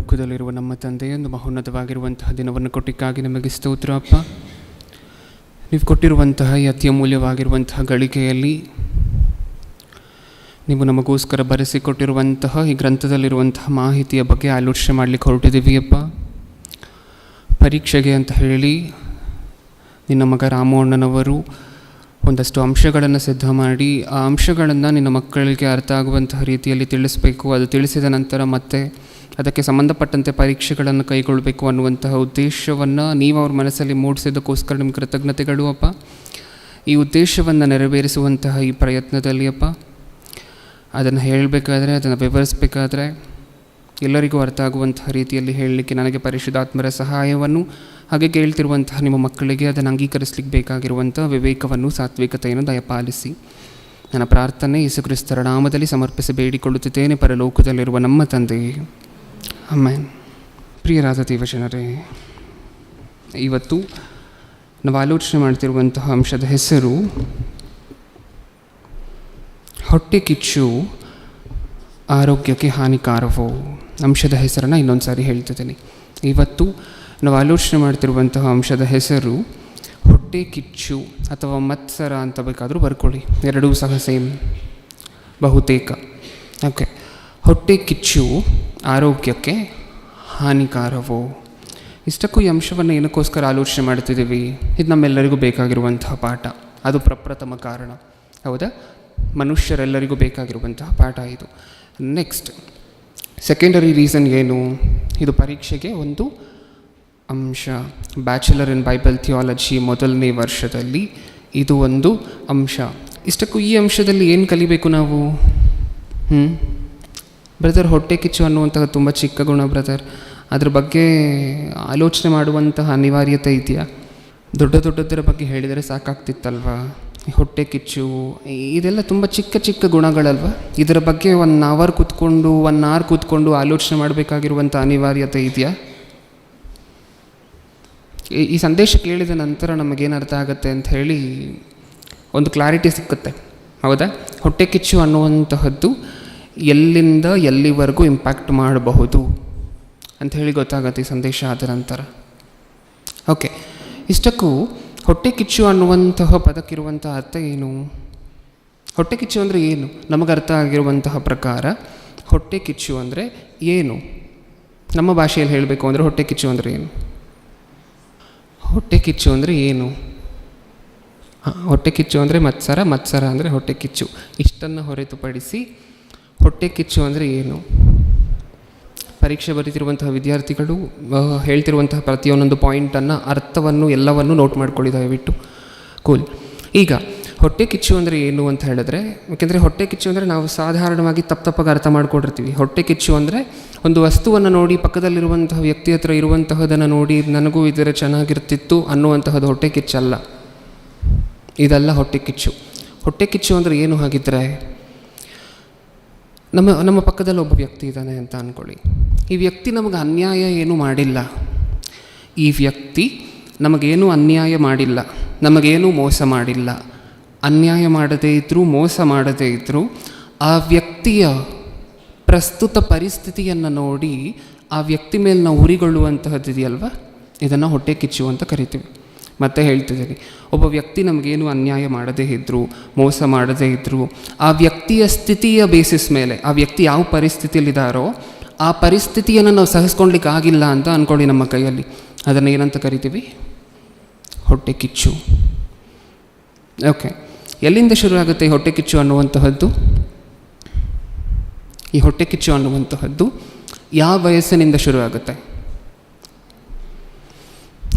ಪರಲೋಕದಲ್ಲಿರುವ ನಮ್ಮ ತಂದೆಯೊಂದು ಮಹೋನ್ನತವಾಗಿರುವಂತಹ ದಿನವನ್ನು ಕೊಟ್ಟಿಕ್ಕಾಗಿ ನಮಗೆ ಸ್ತೋತ್ರ, ಅಪ್ಪ. ನೀವು ಕೊಟ್ಟಿರುವಂತಹ ಈ ಅತ್ಯಮೂಲ್ಯವಾಗಿರುವಂತಹ ಗಳಿಕೆಯಲ್ಲಿ ನೀವು ನಮಗೋಸ್ಕರ ಬರೆಸಿಕೊಟ್ಟಿರುವಂತಹ ಈ ಗ್ರಂಥದಲ್ಲಿರುವಂತಹ ಮಾಹಿತಿಯ ಬಗ್ಗೆ ಆಲೋಚನೆ ಮಾಡಲಿಕ್ಕೆ ಹೊರಟಿದ್ದೀವಿ, ಅಪ್ಪ. ಪರೀಕ್ಷೆಗೆ ಅಂತ ಹೇಳಿ ನಿನ್ನ ಮಗ ರಾಮೋಣ್ಣನವರು ಒಂದಷ್ಟು ಅಂಶಗಳನ್ನು ಸಿದ್ಧ ಮಾಡಿ, ಆ ಅಂಶಗಳನ್ನು ನಿನ್ನ ಮಕ್ಕಳಿಗೆ ಅರ್ಥ ಆಗುವಂತಹ ರೀತಿಯಲ್ಲಿ ತಿಳಿಸಬೇಕು. ಅದು ತಿಳಿಸಿದ ನಂತರ ಮತ್ತೆ ಅದಕ್ಕೆ ಸಂಬಂಧಪಟ್ಟಂತೆ ಪರೀಕ್ಷೆಗಳನ್ನು ಕೈಗೊಳ್ಳಬೇಕು ಅನ್ನುವಂತಹ ಉದ್ದೇಶವನ್ನು ನೀವು ಅವ್ರ ಮನಸ್ಸಲ್ಲಿ ಮೂಡಿಸಿದ್ದಕ್ಕೋಸ್ಕರ ನಿಮ್ಮ ಕೃತಜ್ಞತೆಗಳು ಅಪ್ಪ. ಈ ಉದ್ದೇಶವನ್ನು ನೆರವೇರಿಸುವಂತಹ ಈ ಪ್ರಯತ್ನದಲ್ಲಿ ಅಪ್ಪ. ಅದನ್ನು ಹೇಳಬೇಕಾದ್ರೆ, ಅದನ್ನು ವಿವರಿಸಬೇಕಾದ್ರೆ ಎಲ್ಲರಿಗೂ ಅರ್ಥ ಆಗುವಂತಹ ರೀತಿಯಲ್ಲಿ ಹೇಳಲಿಕ್ಕೆ ನನಗೆ ಪರಿಶುದ್ಧಾತ್ಮರ ಸಹಾಯವನ್ನು ಹಾಗೆ ಕೇಳ್ತಿರುವಂತಹ ನಿಮ್ಮ ಮಕ್ಕಳಿಗೆ ಅದನ್ನು ಅಂಗೀಕರಿಸಲಿಕ್ಕೆ ಬೇಕಾಗಿರುವಂಥ ವಿವೇಕವನ್ನು, ಸಾತ್ವಿಕತೆಯನ್ನು ದಯಪಾಲಿಸಿ. ನನ್ನ ಪ್ರಾರ್ಥನೆ ಯೇಸುಕ್ರಿಸ್ತರ ನಾಮದಲ್ಲಿ ಸಮರ್ಪಿಸಿ ಬೇಡಿಕೊಳ್ಳುತ್ತಿದ್ದೇನೆ. ಪರಲೋಕದಲ್ಲಿರುವ ನಮ್ಮ ತಂದೆಯೇ ಅಮ್ಮೇನ್ ಪ್ರಿಯರಾದ ದೇವಜನರೇ ಇವತ್ತು ನಾವು ಆಲೋಚನೆ ಮಾಡ್ತಿರುವಂತಹ ಅಂಶದ ಹೆಸರು ಹೊಟ್ಟೆ ಕಿಚ್ಚು ಆರೋಗ್ಯಕ್ಕೆ ಹಾನಿಕಾರವೋ ಅಂಶದ ಹೆಸರನ್ನು ಇನ್ನೊಂದು ಸಾರಿ ಹೇಳ್ತಿದ್ದೀನಿ. ಇವತ್ತು ನಾವು ಆಲೋಚನೆ ಮಾಡ್ತಿರುವಂತಹ ಅಂಶದ ಹೆಸರು ಹೊಟ್ಟೆ ಕಿಚ್ಚು ಅಥವಾ ಮತ್ಸರ ಅಂತ ಬೇಕಾದರೂ ಬರ್ಕೊಳ್ಳಿ. ಎರಡೂ ಸಹ ಸೇಮ್ ಬಹುತೇಕ. ಓಕೆ. ಹೊಟ್ಟೆ ಕಿಚ್ಚು ಆರೋಗ್ಯಕ್ಕೆ ಹಾನಿಕಾರವೋ? ಇಷ್ಟಕ್ಕೂ ಈ ಅಂಶವನ್ನು ಏನಕ್ಕೋಸ್ಕರ ಆಲೋಚನೆ ಮಾಡ್ತಿದ್ದೀವಿ? ಇದು ನಮ್ಮೆಲ್ಲರಿಗೂ ಬೇಕಾಗಿರುವಂತಹ ಪಾಠ. ಅದು ಪ್ರಪ್ರಥಮ ಕಾರಣ. ಹೌದಾ? ಮನುಷ್ಯರೆಲ್ಲರಿಗೂ ಬೇಕಾಗಿರುವಂತಹ ಪಾಠ ಇದು. ನೆಕ್ಸ್ಟ್ ಸೆಕೆಂಡರಿ ರೀಸನ್ ಏನು? ಇದು ಪರೀಕ್ಷೆಗೆ ಒಂದು ಅಂಶ. ಬ್ಯಾಚುಲರ್ ಇನ್ ಬೈಬಲ್ ಥಿಯಾಲಜಿ ಮೊದಲನೇ ವರ್ಷದಲ್ಲಿ ಇದು ಒಂದು ಅಂಶ. ಇಷ್ಟಕ್ಕೂ ಈ ಅಂಶದಲ್ಲಿ ಏನು ಕಲಿಬೇಕು ನಾವು? ಹ್ಞೂ ಬ್ರದರ್ ಹೊಟ್ಟೆ ಕಿಚ್ಚು ಅನ್ನುವಂತಹ ತುಂಬ ಚಿಕ್ಕ ಗುಣ ಬ್ರದರ್ ಅದ್ರ ಬಗ್ಗೆ ಆಲೋಚನೆ ಮಾಡುವಂತಹ ಅನಿವಾರ್ಯತೆ ಇದೆಯಾ? ದೊಡ್ಡ ದೊಡ್ಡದರ ಬಗ್ಗೆ ಹೇಳಿದರೆ ಸಾಕಾಗ್ತಿತ್ತಲ್ವಾ? ಹೊಟ್ಟೆ ಕಿಚ್ಚು ಇದೆಲ್ಲ ತುಂಬ ಚಿಕ್ಕ ಚಿಕ್ಕ ಗುಣಗಳಲ್ವ? ಇದರ ಬಗ್ಗೆ ಒನ್ ಅವರ್ ಕೂತ್ಕೊಂಡು ಒನ್ ಅವರ್ ಕೂತ್ಕೊಂಡು ಆಲೋಚನೆ ಮಾಡಬೇಕಾಗಿರುವಂಥ ಅನಿವಾರ್ಯತೆ ಇದೆಯಾ? ಈ ಸಂದೇಶ ಕೇಳಿದ ನಂತರ ನಮಗೇನು ಅರ್ಥ ಆಗುತ್ತೆ ಅಂತ ಹೇಳಿ ಒಂದು ಕ್ಲಾರಿಟಿ ಸಿಕ್ಕುತ್ತೆ. ಹೌದಾ? ಹೊಟ್ಟೆ ಕಿಚ್ಚು ಅನ್ನುವಂತಹದ್ದು ಎಲ್ಲಿಂದ ಎಲ್ಲಿವರೆಗೂ ಇಂಪ್ಯಾಕ್ಟ್ ಮಾಡಬಹುದು ಅಂತ ಹೇಳಿ ಗೊತ್ತಾಗತ್ತೆ ಈ ಸಂದೇಶ ಆದ ನಂತರ. ಓಕೆ ಇಷ್ಟಕ್ಕೂ ಹೊಟ್ಟೆ ಕಿಚ್ಚು ಅನ್ನುವಂತಹ ಪದಕ್ಕಿರುವಂತಹ ಅರ್ಥ ಏನು? ಹೊಟ್ಟೆ ಕಿಚ್ಚು ಅಂದರೆ ಏನು? ನಮಗೆ ಅರ್ಥ ಆಗಿರುವಂತಹ ಪ್ರಕಾರ ಹೊಟ್ಟೆ ಕಿಚ್ಚು ಅಂದರೆ ಏನು? ನಮ್ಮ ಭಾಷೆಯಲ್ಲಿ ಹೇಳಬೇಕು ಅಂದರೆ ಹೊಟ್ಟೆ ಕಿಚ್ಚು ಅಂದರೆ ಏನು? ಹೊಟ್ಟೆ ಕಿಚ್ಚು ಅಂದರೆ ಏನು? ಹಾಂ, ಹೊಟ್ಟೆ ಕಿಚ್ಚು ಅಂದರೆ ಮತ್ಸರ ಮತ್ಸರ ಅಂದರೆ ಹೊಟ್ಟೆ ಕಿಚ್ಚು. ಇಷ್ಟನ್ನು ಹೊರತುಪಡಿಸಿ ಹೊಟ್ಟೆ ಕಿಚ್ಚು ಅಂದರೆ ಏನು? ಪರೀಕ್ಷೆ ಬರೀತಿರುವಂತಹ ವಿದ್ಯಾರ್ಥಿಗಳು ಹೇಳ್ತಿರುವಂತಹ ಪ್ರತಿಯೊಂದೊಂದು ಪಾಯಿಂಟನ್ನು ಅರ್ಥವನ್ನು, ಎಲ್ಲವನ್ನು ನೋಟ್ ಮಾಡ್ಕೊಳ್ಳಿ, ದಯವಿಟ್ಟು. ಕೂಲ್ ಈಗ, ಹೊಟ್ಟೆ ಕಿಚ್ಚು ಅಂದರೆ ಏನು ಅಂತ ಹೇಳಿದ್ರೆ, ಯಾಕೆಂದರೆ ಹೊಟ್ಟೆ ಕಿಚ್ಚು ಅಂದರೆ ನಾವು ಸಾಧಾರಣವಾಗಿ ತಪ್ಪು ತಪ್ಪಾಗಿ ಅರ್ಥ ಮಾಡ್ಕೊಂಡಿರ್ತೀವಿ. ಹೊಟ್ಟೆ ಕಿಚ್ಚು ಅಂದರೆ ಒಂದು ವಸ್ತುವನ್ನು ನೋಡಿ, ಪಕ್ಕದಲ್ಲಿರುವಂತಹ ವ್ಯಕ್ತಿ ಹತ್ರ ಇರುವಂತಹದನ್ನು ನೋಡಿ, ನನಗೂ ಇದರ ಚೆನ್ನಾಗಿರ್ತಿತ್ತು ಅನ್ನುವಂತಹದ್ದು ಹೊಟ್ಟೆ ಕಿಚ್ಚಲ್ಲ. ಇದೆಲ್ಲ ಹೊಟ್ಟೆ ಕಿಚ್ಚು. ಹೊಟ್ಟೆ ಕಿಚ್ಚು ಅಂದರೆ ಏನು ಹಾಗಿದ್ರೆ ನಮ್ಮ ನಮ್ಮ ಪಕ್ಕದಲ್ಲಿ ಒಬ್ಬ ವ್ಯಕ್ತಿ ಇದ್ದಾನೆ ಅಂತ ಅಂದ್ಕೊಳ್ಳಿ ಈ ವ್ಯಕ್ತಿ ನಮಗೆ ಅನ್ಯಾಯ ಏನೂ ಮಾಡಿಲ್ಲ. ಈ ವ್ಯಕ್ತಿ ನಮಗೇನು ಅನ್ಯಾಯ ಮಾಡಿಲ್ಲ. ನಮಗೇನು ಮೋಸ ಮಾಡಿಲ್ಲ. ಅನ್ಯಾಯ ಮಾಡದೇ ಇದ್ದರೂ ಮೋಸ ಮಾಡದೇ ಇದ್ದರೂ ಆ ವ್ಯಕ್ತಿಯ ಪ್ರಸ್ತುತ ಪರಿಸ್ಥಿತಿಯನ್ನು ನೋಡಿ ಆ ವ್ಯಕ್ತಿ ಮೇಲೆ ನಾವು ಉರಿಗೊಳ್ಳುವಂತಹದ್ದು ಇದೆಯಲ್ವ ಇದನ್ನು ಹೊಟ್ಟೆ ಕಿಚ್ಚು ಅಂತ ಕರಿತೀವಿ. ಮತ್ತೆ ಹೇಳ್ತಿದ್ದೀನಿ ಒಬ್ಬ ವ್ಯಕ್ತಿ ನಮಗೇನು ಅನ್ಯಾಯ ಮಾಡದೇ ಇದ್ದರು ಮೋಸ ಮಾಡದೇ ಇದ್ದರು ಆ ವ್ಯಕ್ತಿಯ ಸ್ಥಿತಿಯ ಬೇಸಿಸ್ ಮೇಲೆ, ಆ ವ್ಯಕ್ತಿ ಯಾವ ಪರಿಸ್ಥಿತಿಯಲ್ಲಿದ್ದಾರೋ, ಆ ಪರಿಸ್ಥಿತಿಯನ್ನು ನಾವು ಸಹಿಸ್ಕೊಳ್ಲಿಕ್ಕೆ ಆಗಿಲ್ಲ ಅಂತ ಅಂದ್ಕೊಳ್ಳಿ ನಮ್ಮ ಕೈಯಲ್ಲಿ. ಅದನ್ನು ಏನಂತ ಕರಿತೀವಿ? ಹೊಟ್ಟೆ ಕಿಚ್ಚು. ಓಕೆ ಎಲ್ಲಿಂದ ಶುರು ಆಗುತ್ತೆ ಈ ಹೊಟ್ಟೆ ಕಿಚ್ಚು ಅನ್ನುವಂತಹದ್ದು? ಈ ಹೊಟ್ಟೆ ಕಿಚ್ಚು ಅನ್ನುವಂತಹದ್ದು ಯಾವ ವಯಸ್ಸಿನಿಂದ ಶುರು ಆಗುತ್ತೆ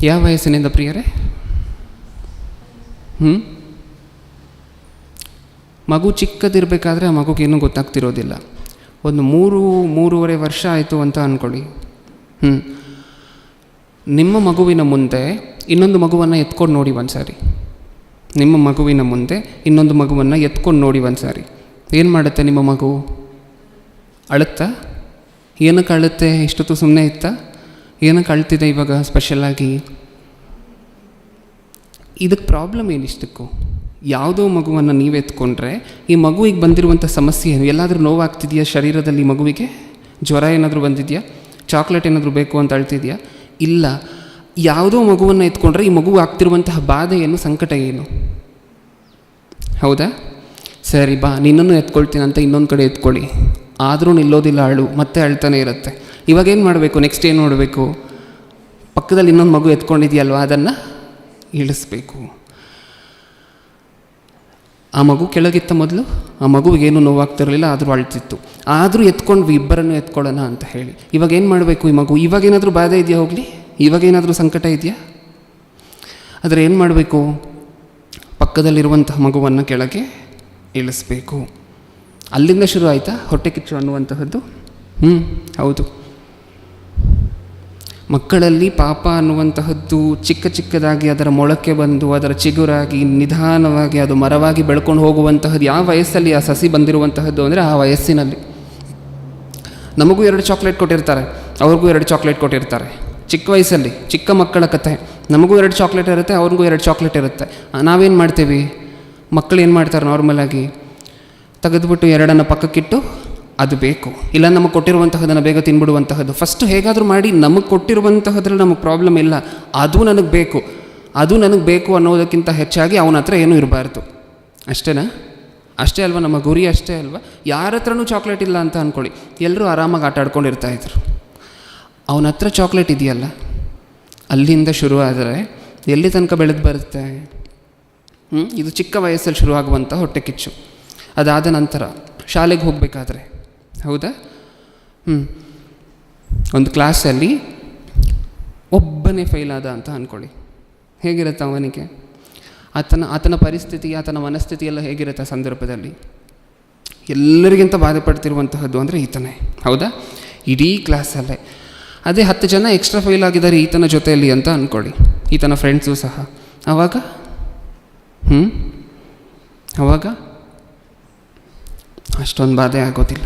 ಯಾವ ವಯಸ್ಸಿನಿಂದ ಪ್ರಿಯರೇ? ಹ್ಞೂ ಮಗು ಚಿಕ್ಕದಿರಬೇಕಾದ್ರೆ ಆ ಮಗುಗೇನು ಗೊತ್ತಾಗ್ತಿರೋದಿಲ್ಲ. ಒಂದು ಮೂರು, ಮೂರುವರೆ ವರ್ಷ ಆಯಿತು ಅಂತ ಅಂದ್ಕೊಳ್ಳಿ ಹ್ಞೂ ನಿಮ್ಮ ಮಗುವಿನ ಮುಂದೆ ಇನ್ನೊಂದು ಮಗುವನ್ನು ಎತ್ಕೊಂಡು ನೋಡಿ ಒಂದು ಸಾರಿ ನಿಮ್ಮ ಮಗುವಿನ ಮುಂದೆ ಇನ್ನೊಂದು ಮಗುವನ್ನು ಎತ್ಕೊಂಡು ನೋಡಿ ಒಂದು ಸಾರಿ ಏನು ಮಾಡುತ್ತೆ ನಿಮ್ಮ ಮಗು? ಅಳುತ್ತಾ? ಏನಕ್ಕೆ ಅಳುತ್ತೆ? ಇಷ್ಟೊತ್ತು ಸುಮ್ಮನೆ ಇತ್ತಾ? ಏನಕ್ಕೆ ಅಳ್ತಿದೆ ಇವಾಗ ಸ್ಪೆಷಲಾಗಿ ಇದಕ್ಕೆ ಪ್ರಾಬ್ಲಮ್ ಏನಿಷ್ಟಕ್ಕೂ ಯಾವುದೋ ಮಗುವನ್ನು ನೀವು ಎತ್ಕೊಂಡ್ರೆ, ಈ ಮಗುವಿಗೆ ಬಂದಿರುವಂಥ ಸಮಸ್ಯೆ ಏನು? ಎಲ್ಲಾದರೂ ನೋವಾಗ್ತಿದೆಯಾ ಶರೀರದಲ್ಲಿ ಮಗುವಿಗೆ? ಜ್ವರ ಏನಾದರೂ ಬಂದಿದೆಯಾ? ಚಾಕ್ಲೇಟ್ ಏನಾದರೂ ಬೇಕು ಅಂತ ಅಳ್ತಿದೆಯಾ? ಇಲ್ಲ. ಯಾವುದೋ ಮಗುವನ್ನು ಎತ್ಕೊಂಡ್ರೆ ಈ ಮಗು ಆಗ್ತಿರುವಂತಹ ಬಾಧೆ ಏನು, ಸಂಕಟ ಏನು? ಹೌದಾ? ಸರಿ ಬಾ, ನಿನ್ನನ್ನು ಎತ್ಕೊಳ್ತೀನಿ ಅಂತ ಇನ್ನೊಂದು ಕಡೆ ಎತ್ಕೊಳ್ಳಿ. ಆದರೂ ನಿಲ್ಲೋದಿಲ್ಲ ಅಳು, ಮತ್ತೆ ಅಳ್ತಾನೆ ಇರುತ್ತೆ. ಇವಾಗ ಏನು ಮಾಡಬೇಕು? ನೆಕ್ಸ್ಟ್ ಏನು ನೋಡಬೇಕು? ಪಕ್ಕದಲ್ಲಿ ಇನ್ನೊಂದು ಮಗು ಎತ್ಕೊಂಡಿದೆಯಲ್ವ? ಅದನ್ನು ಇಳಿಸ್ಬೇಕು. ಆ ಮಗು ಕೆಳಗಿತ್ತ ಮೊದಲು? ಆ ಮಗುವಿಗೇನು ನೋವಾಗ್ತಿರಲಿಲ್ಲ, ಆದರೂ ಅಳ್ತಿತ್ತು. ಆದರೂ ಎತ್ಕೊಂಡ್ವಿ ಇಬ್ಬರನ್ನು ಎತ್ಕೊಳ್ಳೋಣ ಅಂತ ಹೇಳಿ. ಇವಾಗ ಏನು ಮಾಡಬೇಕು ಈ ಮಗು? ಇವಾಗೇನಾದರೂ ಬಾಧೆ ಇದೆಯಾ ಹೋಗಲಿ? ಇವಾಗೇನಾದರೂ ಸಂಕಟ ಇದೆಯಾ? ಆದರೆ ಏನು ಮಾಡಬೇಕು? ಪಕ್ಕದಲ್ಲಿರುವಂತಹ ಮಗುವನ್ನು ಕೆಳಗೆ ಇಳಿಸ್ಬೇಕು. ಅಲ್ಲಿಂದ ಶುರು ಆಯಿತಾ? ಹೊಟ್ಟೆ ಕಿಚ್ಚು ಅನ್ನುವಂತಹದ್ದು? ಹ್ಞೂ ಹೌದು. ಮಕ್ಕಳಲ್ಲಿ ಪಾಪ ಅನ್ನುವಂತಹದ್ದು ಚಿಕ್ಕ ಚಿಕ್ಕದಾಗಿ ಅದರ ಮೊಳಕೆ ಬಂದು ಅದರ ಚಿಗುರಾಗಿ ನಿಧಾನವಾಗಿ ಅದು ಮರವಾಗಿ ಬೆಳ್ಕೊಂಡು ಹೋಗುವಂತಹದ್ದು ಯಾವ ವಯಸ್ಸಲ್ಲಿ ಆ ಸಸಿ ಬಂದಿರುವಂತಹದ್ದು ಅಂದರೆ ಆ ವಯಸ್ಸಿನಲ್ಲಿ. ನಮಗೂ ಎರಡು ಚಾಕ್ಲೇಟ್ ಕೊಟ್ಟಿರ್ತಾರೆ, ಅವ್ರಿಗೂ ಎರಡು ಚಾಕ್ಲೇಟ್ ಕೊಟ್ಟಿರ್ತಾರೆ. ಚಿಕ್ಕ ವಯಸ್ಸಲ್ಲಿ, ಚಿಕ್ಕ ಮಕ್ಕಳ ಕಥೆ. ನಮಗೂ ಎರಡು ಚಾಕ್ಲೇಟ್ ಇರುತ್ತೆ, ಅವ್ರಿಗೂ ಎರಡು ಚಾಕ್ಲೇಟ್ ಇರುತ್ತೆ. ನಾವೇನು ಮಾಡ್ತೀವಿ? ಮಕ್ಕಳು ಏನು ಮಾಡ್ತಾರೆ ನಾರ್ಮಲಾಗಿ ತೆಗೆದುಬಿಟ್ಟು ಎರಡನ್ನು ಪಕ್ಕಕ್ಕಿಟ್ಟು ಅದು ಬೇಕು. ಇಲ್ಲ, ನಮಗೆ ಕೊಟ್ಟಿರುವಂತಹದನ್ನು ಬೇಗ ತಿನ್ಬಿಡುವಂತಹದ್ದು. ಫಸ್ಟ್ ಹೇಗಾದರೂ ಮಾಡಿ, ನಮಗೆ ಕೊಟ್ಟಿರುವಂತಹದ್ರಲ್ಲಿ ನಮಗೆ ಪ್ರಾಬ್ಲಮ್ ಇಲ್ಲ. ಅದು ನನಗೆ ಬೇಕು. ಅದು ನನಗೆ ಬೇಕು ಅನ್ನೋದಕ್ಕಿಂತ ಹೆಚ್ಚಾಗಿ ಅವನ ಹತ್ರ ಏನೂ ಇರಬಾರ್ದು. ಅಷ್ಟೇನಾ? ಅಷ್ಟೇ ಅಲ್ವಾ? ನಮ್ಮ ಗುರಿ ಅಷ್ಟೇ ಅಲ್ವಾ? ಯಾರ ಹತ್ರನೂ ಚಾಕ್ಲೇಟ್ ಇಲ್ಲ ಅಂತ ಅಂದ್ಕೊಳ್ಳಿ ಎಲ್ಲರೂ ಆರಾಮಾಗಿ ಆಟ ಆಡ್ಕೊಂಡಿರ್ತಾ ಇದ್ರು. ಅವನ ಹತ್ರ ಚಾಕ್ಲೇಟ್ ಇದೆಯಲ್ಲ? ಅಲ್ಲಿಂದ ಶುರು ಎಲ್ಲಿ ತನಕ ಬೆಳೆದು ಬರುತ್ತೆ? ಇದು ಚಿಕ್ಕ ವಯಸ್ಸಲ್ಲಿ ಶುರುವಾಗುವಂಥ ಹೊಟ್ಟೆ ಕಿಚ್ಚು. ಅದಾದ ನಂತರ ಶಾಲೆಗೆ ಹೋಗಬೇಕಾದ್ರೆ. ಹೌದಾ? ಹ್ಞೂ ಒಂದು ಕ್ಲಾಸಲ್ಲಿ ಒಬ್ಬನೇ ಫೇಲ್ ಆದ ಅಂತ ಅಂದ್ಕೊಳ್ಳಿ ಹೇಗಿರುತ್ತೆ ಅವನಿಗೆ? ಆತನ ಆತನ ಪರಿಸ್ಥಿತಿ, ಆತನ ಮನಸ್ಥಿತಿ ಎಲ್ಲ ಹೇಗಿರುತ್ತೆ ಸಂದರ್ಭದಲ್ಲಿ? ಎಲ್ಲರಿಗಿಂತ ಬಾಧೆ ಪಡ್ತಿರುವಂತಹದ್ದು ಅಂದರೆ ಈತನೇ. ಹೌದಾ? ಇಡೀ ಕ್ಲಾಸಲ್ಲೇ. ಅದೇ ಹತ್ತು ಜನ ಎಕ್ಸ್ಟ್ರಾ ಫೈಲ್ ಆಗಿದ್ದಾರೆ ಈತನ ಜೊತೆಯಲ್ಲಿ ಅಂತ ಅಂದ್ಕೊಳ್ಳಿ ಈತನ ಫ್ರೆಂಡ್ಸು ಸಹ. ಆವಾಗ ಹ್ಞೂ ಆವಾಗ ಅಷ್ಟೊಂದು ಬಾಧೆ ಆಗೋದಿಲ್ಲ.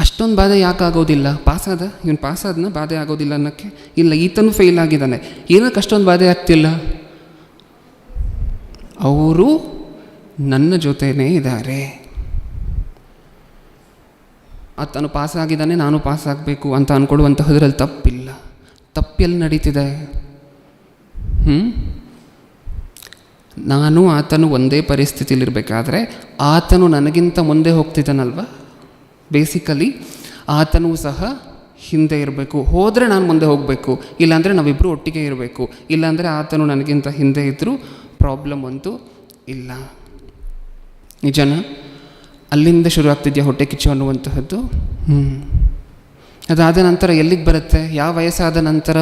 ಅಷ್ಟೊಂದು ಬಾಧೆ ಯಾಕೆ ಆಗೋದಿಲ್ಲ ಪಾಸಾದ? ಇವನು ಪಾಸಾದನ ಬಾಧೆ ಆಗೋದಿಲ್ಲ ಅನ್ನೋಕ್ಕೆ? ಇಲ್ಲ, ಈತನೂ ಫೇಲ್ ಆಗಿದ್ದಾನೆ. ಏನಕ್ಕೆ ಅಷ್ಟೊಂದು ಬಾಧೆ ಆಗ್ತಿಲ್ಲ? ಅವರು ನನ್ನ ಜೊತೆನೇ ಇದ್ದಾರೆ. ಆತನು ಪಾಸಾಗಿದ್ದಾನೆ, ನಾನು ಪಾಸಾಗಬೇಕು ಅಂತ ಅಂದ್ಕೊಡುವಂತಹದ್ರಲ್ಲಿ ತಪ್ಪಿಲ್ಲ. ತಪ್ಪೆಲ್ಲಿ ನಡೀತಿದೆ? ಹ್ಞೂ ನಾನು ಆತನು ಒಂದೇ ಪರಿಸ್ಥಿತಿಲಿರಬೇಕಾದ್ರೆ ಆತನು ನನಗಿಂತ ಮುಂದೆ ಹೋಗ್ತಿದ್ದಾನಲ್ವ? ಬೇಸಿಕಲಿ ಆತನೂ ಸಹ ಹಿಂದೆ ಇರಬೇಕು. ಹೋದರೆ ನಾನು ಮುಂದೆ ಹೋಗಬೇಕು. ಇಲ್ಲಾಂದರೆ ನಾವಿಬ್ಬರು ಒಟ್ಟಿಗೆ ಇರಬೇಕು. ಇಲ್ಲಾಂದರೆ ಆತನು ನನಗಿಂತ ಹಿಂದೆ ಇದ್ದರೂ ಪ್ರಾಬ್ಲಮ್ ಅಂತೂ ಇಲ್ಲ. ನಿಜನ? ಅಲ್ಲಿಂದ ಶುರು ಆಗ್ತಿದೆಯಾ ಹೊಟ್ಟೆ ಕಿಚ್ಚು ಅನ್ನುವಂತಹದ್ದು? ಹ್ಞೂ ಅದಾದ ನಂತರ ಎಲ್ಲಿಗೆ ಬರುತ್ತೆ? ಯಾವ ವಯಸ್ಸಾದ ನಂತರ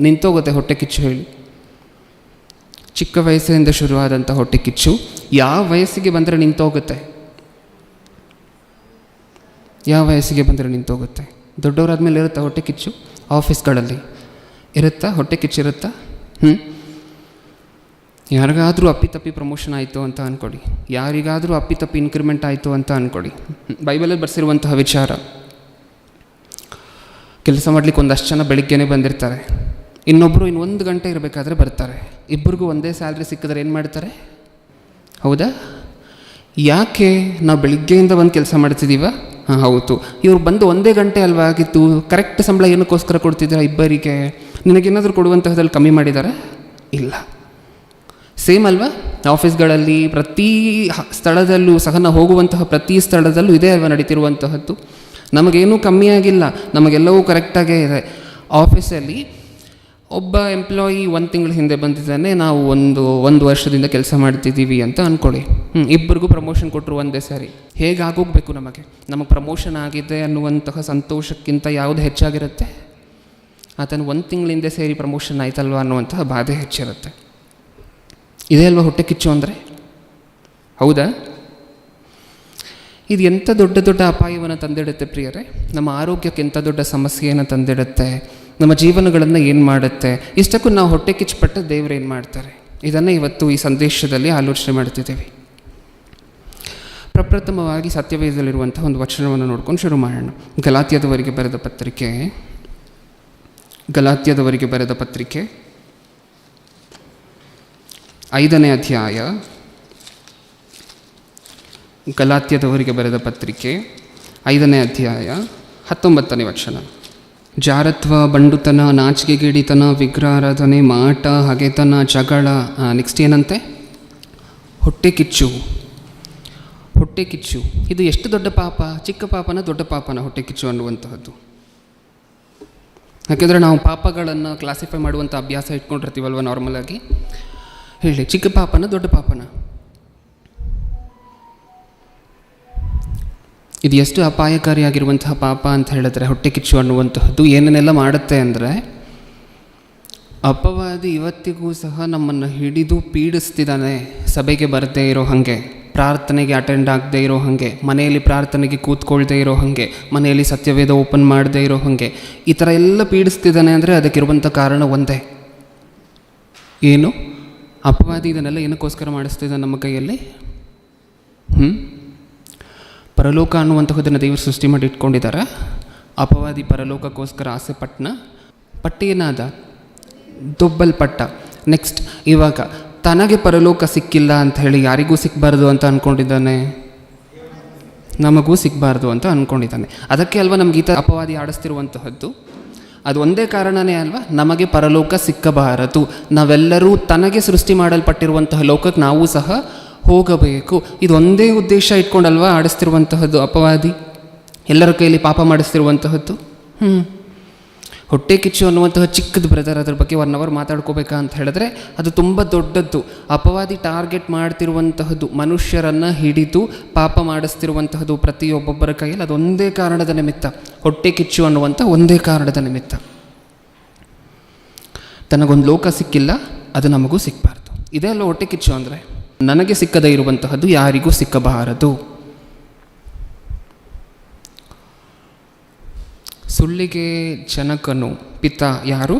ನಿಂತೋಗುತ್ತೆ ಹೊಟ್ಟೆ ಕಿಚ್ಚು ಹೇಳಿ. ಚಿಕ್ಕ ವಯಸ್ಸಿನಿಂದ ಶುರುವಾದಂಥ ಹೊಟ್ಟೆ ಕಿಚ್ಚು. ಯಾವ ವಯಸ್ಸಿಗೆ ಬಂದರೆ ನಿಂತೋಗುತ್ತೆ? ಯಾವ ವಯಸ್ಸಿಗೆ ಬಂದರೆ ನಿಂತೋಗುತ್ತೆ. ದೊಡ್ಡವರಾದ್ಮೇಲೆ ಇರುತ್ತಾ ಹೊಟ್ಟೆ ಕಿಚ್ಚು? ಆಫೀಸ್ಗಳಲ್ಲಿ ಇರುತ್ತಾ? ಹೊಟ್ಟೆ ಕಿಚ್ಚು ಇರುತ್ತಾ? ಹ್ಞೂ ಯಾರಿಗಾದರೂ ಅಪ್ಪಿತಪ್ಪಿ ಪ್ರಮೋಷನ್ ಆಯಿತು ಅಂತ ಅಂದ್ಕೊಡಿ ಯಾರಿಗಾದರೂ ಅಪ್ಪಿತಪ್ಪಿ ಇನ್ಕ್ರಿಮೆಂಟ್ ಆಯಿತು ಅಂತ ಅಂದ್ಕೊಡಿ ಬೈಬಲಲ್ಲಿ ಬರೆಸಿರುವಂತಹ ವಿಚಾರ. ಕೆಲಸ ಮಾಡಲಿಕ್ಕೆ ಒಂದಷ್ಟು ಜನ ಬೆಳಿಗ್ಗೆನೇ ಬಂದಿರ್ತಾರೆ. ಇನ್ನೊಬ್ಬರು ಇನ್ನು ಒಂದು ಗಂಟೆ ಇರಬೇಕಾದ್ರೆ ಬರ್ತಾರೆ. ಇಬ್ಬರಿಗೂ ಒಂದೇ ಸ್ಯಾಲ್ರಿ ಸಿಕ್ಕಿದ್ರೆ ಏನು ಮಾಡ್ತಾರೆ? ಹೌದಾ? ಯಾಕೆ ನಾವು ಬೆಳಿಗ್ಗೆಯಿಂದ ಬಂದು ಕೆಲಸ ಮಾಡ್ತಿದ್ದೀವ ಹಾಂ ಹೌದು. ಇವ್ರು ಬಂದು ಒಂದೇ ಗಂಟೆ ಅಲ್ವಾ ಆಗಿತ್ತು ಕರೆಕ್ಟ್ ಸಂಬಳ ಏನಕ್ಕೋಸ್ಕರ ಕೊಡ್ತಿದ್ದೀರಾ ಇಬ್ಬರಿಗೆ? ನಿನಗೇನಾದರೂ ಕೊಡುವಂತಹದ್ರಲ್ಲಿ ಕಮ್ಮಿ ಮಾಡಿದ್ದಾರೆ ಇಲ್ಲ. ಸೇಮ್ ಅಲ್ವಾ? ಆಫೀಸ್ಗಳಲ್ಲಿ ಪ್ರತಿ ಸ್ಥಳದಲ್ಲೂ ಸಹನ ಹೋಗುವಂತಹ ಪ್ರತಿ ಸ್ಥಳದಲ್ಲೂ ಇದೇ ಅಲ್ವಾ ನಡೀತಿರುವಂತಹದ್ದು? ನಮಗೇನೂ ಕಮ್ಮಿಯಾಗಿಲ್ಲ ನಮಗೆಲ್ಲವೂ ಕರೆಕ್ಟಾಗೇ ಇದೆ. ಆಫೀಸಲ್ಲಿ ಒಬ್ಬ ಎಂಪ್ಲಾಯಿ ಒಂದು ತಿಂಗಳ ಹಿಂದೆ ಬಂದಿದ್ದಾನೆ, ನಾವು ಒಂದು ಒಂದು ವರ್ಷದಿಂದ ಕೆಲಸ ಮಾಡ್ತಿದ್ದೀವಿ ಅಂತ ಅಂದ್ಕೊಳ್ಳಿ ಹ್ಞೂ ಇಬ್ಬರಿಗೂ ಪ್ರಮೋಷನ್ ಕೊಟ್ಟರು ಒಂದೇ ಸಾರಿ. ಹೇಗೆ ಆಗೋಗ್ಬೇಕು ನಮಗೆ? ನಮಗೆ ಪ್ರಮೋಷನ್ ಆಗಿದೆ ಅನ್ನುವಂತಹ ಸಂತೋಷಕ್ಕಿಂತ ಯಾವುದು ಹೆಚ್ಚಾಗಿರುತ್ತೆ? ಆತನು ಒಂದು ತಿಂಗಳಿಂದ ಸೇರಿ ಪ್ರಮೋಷನ್ ಆಯ್ತಲ್ವ ಅನ್ನುವಂತಹ ಬಾಧೆ ಹೆಚ್ಚಿರುತ್ತೆ. ಇದೇ ಅಲ್ವಾ ಹೊಟ್ಟೆ ಕಿಚ್ಚು ಅಂದರೆ? ಹೌದಾ? ಇದು ಎಂಥ ದೊಡ್ಡ ದೊಡ್ಡ ಅಪಾಯವನ್ನು ತಂದಿಡುತ್ತೆ ಪ್ರಿಯರೇ? ನಮ್ಮ ಆರೋಗ್ಯಕ್ಕೆ ಎಂಥ ದೊಡ್ಡ ಸಮಸ್ಯೆಯನ್ನು ತಂದಿಡುತ್ತೆ? ನಮ್ಮ ಜೀವನಗಳನ್ನು ಏನು ಮಾಡುತ್ತೆ? ಇಷ್ಟಕ್ಕೂ ನಾವು ಹೊಟ್ಟೆ ಕಿಚ್ಚುಪಟ್ಟ ದೇವರು ಏನು ಮಾಡ್ತಾರೆ? ಇದನ್ನು ಇವತ್ತು ಈ ಸಂದೇಶದಲ್ಲಿ ಆಲೋಚನೆ ಮಾಡ್ತಿದ್ದೀವಿ. ಪ್ರಪ್ರಥಮವಾಗಿ ಸತ್ಯವೇದದಲ್ಲಿರುವಂಥ ಒಂದು ವಚನವನ್ನು ನೋಡ್ಕೊಂಡು ಶುರು ಮಾಡೋಣ. ಗಲಾತ್ಯದವರಿಗೆ ಬರೆದ ಪತ್ರಿಕೆ. ಗಲಾತ್ಯದವರಿಗೆ ಬರೆದ ಪತ್ರಿಕೆ. ಐದನೇ ಅಧ್ಯಾಯ. ಗಲಾತ್ಯದವರಿಗೆ ಬರೆದ ಪತ್ರಿಕೆ. ಐದನೇ ಅಧ್ಯಾಯ. ಹತ್ತೊಂಬತ್ತನೇ ವಚನ. ಜಾರತ್ವ, ಬಂಡುತನ, ನಾಚಿಕೆಗೇಡಿತನ, ವಿಗ್ರಹಾರಾಧನೆ, ಮಾಟ, ಹಗೆತನ, ಜಗಳ ನೆಕ್ಸ್ಟ್ ಏನಂತೆ? ಹೊಟ್ಟೆ ಕಿಚ್ಚು ಹೊಟ್ಟೆ ಕಿಚ್ಚು ಇದು ಎಷ್ಟು ದೊಡ್ಡ ಪಾಪ? ಚಿಕ್ಕ ಪಾಪನ ದೊಡ್ಡ ಪಾಪನ ಹೊಟ್ಟೆ ಕಿಚ್ಚು ಅನ್ನುವಂತಹದ್ದು. ಯಾಕೆಂದರೆ ನಾವು ಪಾಪಗಳನ್ನು ಕ್ಲಾಸಿಫೈ ಮಾಡುವಂಥ ಅಭ್ಯಾಸ ಇಟ್ಕೊಂಡಿರ್ತೀವಲ್ವ ನಾರ್ಮಲಾಗಿ ಹೇಳಿ, ಚಿಕ್ಕ ಪಾಪನ ದೊಡ್ಡ ಪಾಪನ. ಇದು ಎಷ್ಟು ಅಪಾಯಕಾರಿಯಾಗಿರುವಂತಹ ಪಾಪ ಅಂತ ಹೇಳಿದ್ರೆ, ಹೊಟ್ಟೆ ಕಿಚ್ಚು ಅನ್ನುವಂತಹದ್ದು ಏನೇನೆಲ್ಲ ಮಾಡುತ್ತೆ ಅಂದರೆ, ಅಪವಾದಿ ಇವತ್ತಿಗೂ ಸಹ ನಮ್ಮನ್ನು ಹಿಡಿದು ಪೀಡಿಸ್ತಿದ್ದಾನೆ, ಸಭೆಗೆ ಬರದೇ ಇರೋ ಹಾಗೆ, ಪ್ರಾರ್ಥನೆಗೆ ಅಟೆಂಡ್ ಆಗದೆ ಇರೋ ಹಾಗೆ, ಮನೆಯಲ್ಲಿ ಪ್ರಾರ್ಥನೆಗೆ ಕೂತ್ಕೊಳ್ದೇ ಇರೋ ಹಾಗೆ, ಮನೆಯಲ್ಲಿ ಸತ್ಯವೇದ ಓಪನ್ ಮಾಡದೇ ಇರೋ ಹಾಗೆ, ಈ ಥರ ಎಲ್ಲ ಪೀಡಿಸ್ತಿದ್ದಾನೆ ಅಂದರೆ ಅದಕ್ಕಿರುವಂಥ ಕಾರಣ ಒಂದೇ. ಏನು? ಅಪವಾದಿ ಇದನ್ನೆಲ್ಲ ಏನಕ್ಕೋಸ್ಕರ ಮಾಡಿಸ್ತಿದ್ದಾನೆ ನಮ್ಮ ಕೈಯಲ್ಲಿ? ಹ್ಞೂ ಪರಲೋಕ ಅನ್ನುವಂತಹದನ್ನು ದೇವರು ಸೃಷ್ಟಿ ಮಾಡಿ ಇಟ್ಕೊಂಡಿದ್ದಾರೆ. ಅಪವಾದಿ ಪರಲೋಕಕ್ಕೋಸ್ಕರ ಆಸೆ ಪಟ್ಟಣ ಪಟ್ಟೇನಾದ ದೊಬ್ಬಲ್ಪಟ್ಟ. ನೆಕ್ಸ್ಟ್ ಇವಾಗ, ತನಗೆ ಪರಲೋಕ ಸಿಕ್ಕಿಲ್ಲ ಅಂತ ಹೇಳಿ ಯಾರಿಗೂ ಸಿಕ್ಕಬಾರ್ದು ಅಂತ ಅಂದ್ಕೊಂಡಿದ್ದಾನೆ ನಮಗೂ ಸಿಗಬಾರ್ದು ಅಂತ ಅಂದ್ಕೊಂಡಿದ್ದಾನೆ ಅದಕ್ಕೆ ಅಲ್ವಾ ನಮ್ಗೆ ಈತ ಅಪವಾದಿ ಆಡಿಸ್ತಿರುವಂತಹದ್ದು? ಅದು ಒಂದೇ ಕಾರಣನೇ ಅಲ್ವಾ? ನಮಗೆ ಪರಲೋಕ ಸಿಕ್ಕಬಾರದು. ನಾವೆಲ್ಲರೂ ತನಗೆ ಸೃಷ್ಟಿ ಮಾಡಲ್ಪಟ್ಟಿರುವಂತಹ ಲೋಕಕ್ಕೆ ನಾವು ಸಹ ಹೋಗಬೇಕು. ಇದು ಒಂದೇ ಉದ್ದೇಶ ಇಟ್ಕೊಂಡಲ್ವಾ ಆಡಿಸ್ತಿರುವಂತಹದ್ದು ಅಪವಾದಿ? ಎಲ್ಲರ ಕೈಯಲ್ಲಿ ಪಾಪ ಮಾಡಿಸ್ತಿರುವಂತಹದ್ದು? ಹ್ಞೂ ಹೊಟ್ಟೆ ಕಿಚ್ಚು ಅನ್ನುವಂತಹ ಚಿಕ್ಕದ ಬ್ರದರ್ ಅದ್ರ ಬಗ್ಗೆ ಒನ್ ಅವರ್ ಮಾತಾಡ್ಕೋಬೇಕಾ ಅಂತ ಹೇಳಿದ್ರೆ ಅದು ತುಂಬ ದೊಡ್ಡದ್ದು. ಅಪವಾದಿ ಟಾರ್ಗೆಟ್ ಮಾಡ್ತಿರುವಂತಹದ್ದು ಮನುಷ್ಯರನ್ನು ಹಿಡಿದು ಪಾಪ ಮಾಡಿಸ್ತಿರುವಂತಹದ್ದು ಪ್ರತಿಯೊಬ್ಬೊಬ್ಬರ ಕೈಯಲ್ಲಿ ಅದೊಂದೇ ಕಾರಣದ ನಿಮಿತ್ತ. ಹೊಟ್ಟೆ ಕಿಚ್ಚು ಅನ್ನುವಂಥ ಒಂದೇ ಕಾರಣದ ನಿಮಿತ್ತ. ತನಗೊಂದು ಲೋಕ ಸಿಕ್ಕಿಲ್ಲ, ಅದು ನಮಗೂ ಸಿಕ್ಕಬಾರ್ದು ಇದೆಲ್ಲ ಹೊಟ್ಟೆ ಕಿಚ್ಚು ಅಂದರೆ? ನನಗೆ ಸಿಕ್ಕದೇ ಇರುವಂತಹದ್ದು ಯಾರಿಗೂ ಸಿಕ್ಕಬಾರದು. ಸುಳ್ಳಿಗೆ ಜನಕನು ಪಿತ ಯಾರು?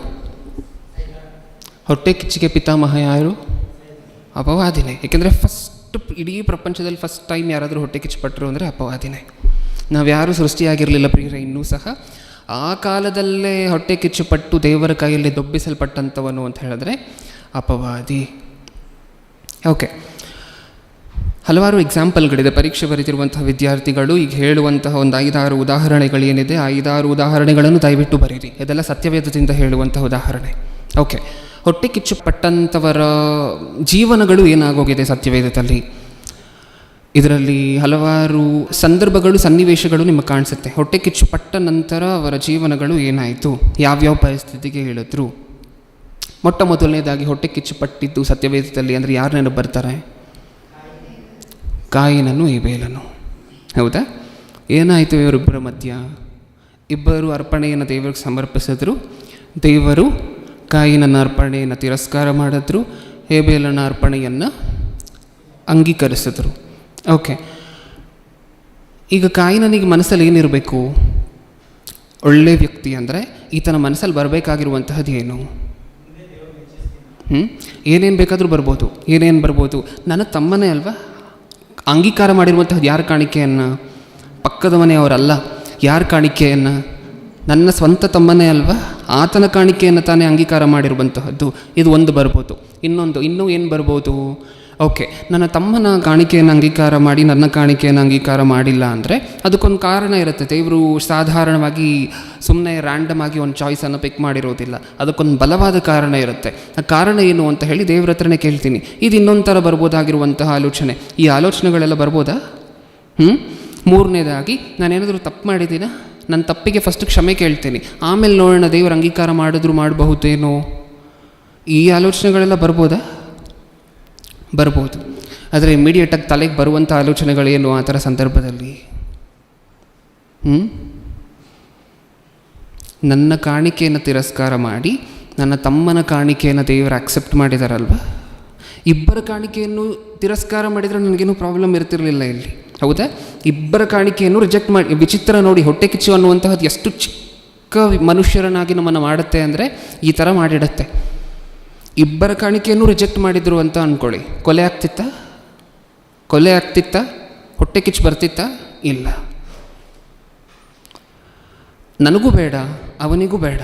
ಹೊಟ್ಟೆ ಕಿಚ್ಚಿಗೆ ಪಿತಾಮಹ ಯಾರು? ಅಪವಾದಿನೇ. ಏಕೆಂದರೆ ಫಸ್ಟ್ ಇಡೀ ಪ್ರಪಂಚದಲ್ಲಿ ಫಸ್ಟ್ ಟೈಮ್ ಯಾರಾದರೂ ಹೊಟ್ಟೆ ಕಿಚ್ಚುಪಟ್ಟರು ಅಂದರೆ ಅಪವಾದಿನೇ. ನಾವ್ಯಾರೂ ಸೃಷ್ಟಿಯಾಗಿರಲಿಲ್ಲ ಪ್ರಿಯರೇ, ಇನ್ನೂ ಸಹ. ಆ ಕಾಲದಲ್ಲೇ ಹೊಟ್ಟೆ ಕಿಚ್ಚುಪಟ್ಟು ದೇವರ ಕೈಯಲ್ಲಿ ದೊಬ್ಬಿಸಲ್ಪಟ್ಟಂಥವನು ಅಂತ ಹೇಳಿದ್ರೆ ಅಪವಾದಿ. ಓಕೆ ಹಲವಾರು ಎಕ್ಸಾಂಪಲ್ಗಳಿದೆ ಪರೀಕ್ಷೆ ಬರೆದಿರುವಂತಹ ವಿದ್ಯಾರ್ಥಿಗಳು ಈಗ ಹೇಳುವಂತಹ ಒಂದು ಐದಾರು ಉದಾಹರಣೆಗಳೇನಿದೆ. ಐದಾರು ಉದಾಹರಣೆಗಳನ್ನು ದಯವಿಟ್ಟು ಬರೀರಿ. ಇದೆಲ್ಲ ಸತ್ಯವೇದದಿಂದ ಹೇಳುವಂತಹ ಉದಾಹರಣೆ. ಓಕೆ ಹೊಟ್ಟೆ ಕಿಚ್ಚು ಪಟ್ಟಂಥವರ ಜೀವನಗಳು ಏನಾಗೋಗಿದೆ ಸತ್ಯವೇದದಲ್ಲಿ? ಇದರಲ್ಲಿ ಹಲವಾರು ಸಂದರ್ಭಗಳು, ಸನ್ನಿವೇಶಗಳು ನಿಮಗೆ ಕಾಣಿಸುತ್ತೆ. ಹೊಟ್ಟೆ ಕಿಚ್ಚು ಪಟ್ಟ ನಂತರ ಅವರ ಜೀವನಗಳು ಏನಾಯಿತು? ಯಾವ್ಯಾವ ಪರಿಸ್ಥಿತಿಗೆ ಹೇಳಿದ್ರು ಮೊಟ್ಟ ಮೊದಲನೇದಾಗಿ ಹೊಟ್ಟೆ ಕಿಚ್ಚು ಪಟ್ಟಿದ್ದು ಸತ್ಯವೇದದಲ್ಲಿ ಅಂದರೆ ಯಾರು ಬರ್ತಾರೆ? ಕಾಯಿನನು ಇಬೇಲನು ಹೌದಾ? ಏನಾಯಿತು ಇವರಿಬ್ಬರ ಮಧ್ಯ? ಇಬ್ಬರು ಅರ್ಪಣೆಯನ್ನು ದೇವರಿಗೆ ಸಮರ್ಪಿಸಿದ್ರು. ದೇವರು ಕಾಯಿನನ ಅರ್ಪಣೆಯನ್ನು ತಿರಸ್ಕಾರ ಮಾಡಿದ್ರು. ಹೇಬೇಲನ ಅರ್ಪಣೆಯನ್ನು ಅಂಗೀಕರಿಸಿದ್ರು. ಓಕೆ. ಈಗ ಕಾಯಿನನಿಗೆ ಮನಸ್ಸಲ್ಲಿ ಏನಿರಬೇಕು? ಒಳ್ಳೆ ವ್ಯಕ್ತಿ ಅಂದರೆ ಈತನ ಮನಸ್ಸಲ್ಲಿ ಬರಬೇಕಾಗಿರುವಂತಹದ್ದು ಏನು? ಹ್ಞೂ ಏನೇನು ಬೇಕಾದರೂ ಬರ್ಬೋದು. ಏನೇನು ಬರ್ಬೋದು? ನನ್ನ ತಮ್ಮನೇ ಅಲ್ವಾ? ಅಂಗೀಕಾರ ಮಾಡಿರುವಂತಹದ್ದು ಯಾರ ಕಾಣಿಕೆಯನ್ನು? ಪಕ್ಕದ ಮನೆಯವರಲ್ಲ ಯಾರ ಕಾಣಿಕೆಯನ್ನು? ನನ್ನ ಸ್ವಂತ ತಮ್ಮನೇ ಅಲ್ವಾ? ಆತನ ಕಾಣಿಕೆಯನ್ನು ತಾನೇ ಅಂಗೀಕಾರ ಮಾಡಿರುವಂತಹದ್ದು. ಇದು ಒಂದು ಬರ್ಬೋದು. ಇನ್ನೊಂದು, ಇನ್ನೂ ಏನು ಬರ್ಬೋದು? ಓಕೆ, ನನ್ನ ತಮ್ಮನ ಕಾಣಿಕೆಯನ್ನು ಅಂಗೀಕಾರ ಮಾಡಿ, ನನ್ನ ಕಾಣಿಕೆಯನ್ನು ಅಂಗೀಕಾರ ಮಾಡಿಲ್ಲ ಅಂದರೆ ಅದಕ್ಕೊಂದು ಕಾರಣ ಇರುತ್ತೆ. ಇವರು ಸಾಧಾರಣವಾಗಿ ಸುಮ್ಮನೆ ರ್ಯಾಂಡಮ್ ಆಗಿ ಒಂದು ಚಾಯ್ಸನ್ನು ಪಿಕ್ ಮಾಡಿರೋದಿಲ್ಲ. ಅದಕ್ಕೊಂದು ಬಲವಾದ ಕಾರಣ ಇರುತ್ತೆ. ಆ ಕಾರಣ ಏನು ಅಂತ ಹೇಳಿ ದೇವ್ರ ಹತ್ರನೇ ಕೇಳ್ತೀನಿ. ಇದು ಇನ್ನೊಂದು ಥರ ಬರ್ಬೋದಾಗಿರುವಂತಹ ಆಲೋಚನೆ. ಈ ಆಲೋಚನೆಗಳೆಲ್ಲ ಬರ್ಬೋದಾ? ಹ್ಞೂ ಮೂರನೇದಾಗಿ, ನಾನೇನಾದರೂ ತಪ್ಪು ಮಾಡಿದ್ದೀನ? ನನ್ನ ತಪ್ಪಿಗೆ ಫಸ್ಟ್ ಕ್ಷಮೆ ಕೇಳ್ತೀನಿ. ಆಮೇಲೆ ನೋಡೋಣ ದೇವ್ರ ಅಂಗೀಕಾರ ಮಾಡಿದ್ರು ಮಾಡಬಹುದೇನೋ. ಈ ಆಲೋಚನೆಗಳೆಲ್ಲ ಬರ್ಬೋದಾ? ಬರ್ಬೋದು ಆದರೆ ಇಮಿಡಿಯೇಟಾಗಿ ತಲೆಗೆ ಬರುವಂಥ ಆಲೋಚನೆಗಳೇನು ಆ ಥರ ಸಂದರ್ಭದಲ್ಲಿ? ಹ್ಞೂ ನನ್ನ ಕಾಣಿಕೆಯನ್ನು ತಿರಸ್ಕಾರ ಮಾಡಿ, ನನ್ನ ತಮ್ಮನ ಕಾಣಿಕೆಯನ್ನು ದೇವರು ಆಕ್ಸೆಪ್ಟ್ ಮಾಡಿದಾರಲ್ವ? ಇಬ್ಬರ ಕಾಣಿಕೆಯನ್ನು ತಿರಸ್ಕಾರ ಮಾಡಿದರೆ ನನಗೇನು ಪ್ರಾಬ್ಲಮ್ ಇರ್ತಿರಲಿಲ್ಲ ಇಲ್ಲಿ. ಹೌದಾ? ಇಬ್ಬರ ಕಾಣಿಕೆಯನ್ನು ರಿಜೆಕ್ಟ್ ಮಾಡಿ, ವಿಚಿತ್ರ ನೋಡಿ, ಹೊಟ್ಟೆ ಕಿಚ್ಚು ಅನ್ನುವಂತಹದ್ದು ಎಷ್ಟು ಚಿಕ್ಕ ಮನುಷ್ಯರನ್ನಾಗಿ ನಮ್ಮನ್ನು ಮಾಡುತ್ತೆ ಅಂದರೆ ಈ ಥರ ಮಾಡಿಡುತ್ತೆ. ಇಬ್ಬರ ಕಾಣಿಕೆಯನ್ನು ರಿಜೆಕ್ಟ್ ಮಾಡಿದ್ರು ಅಂತ ಅಂದ್ಕೊಳ್ಳಿ ಕೊಲೆ ಆಗ್ತಿತ್ತಾ? ಕೊಲೆ ಆಗ್ತಿತ್ತಾ? ಹೊಟ್ಟೆ ಕಿಚ್ಚು ಬರ್ತಿತ್ತಾ? ಇಲ್ಲ. ನನಗೂ ಬೇಡ, ಅವನಿಗೂ ಬೇಡ.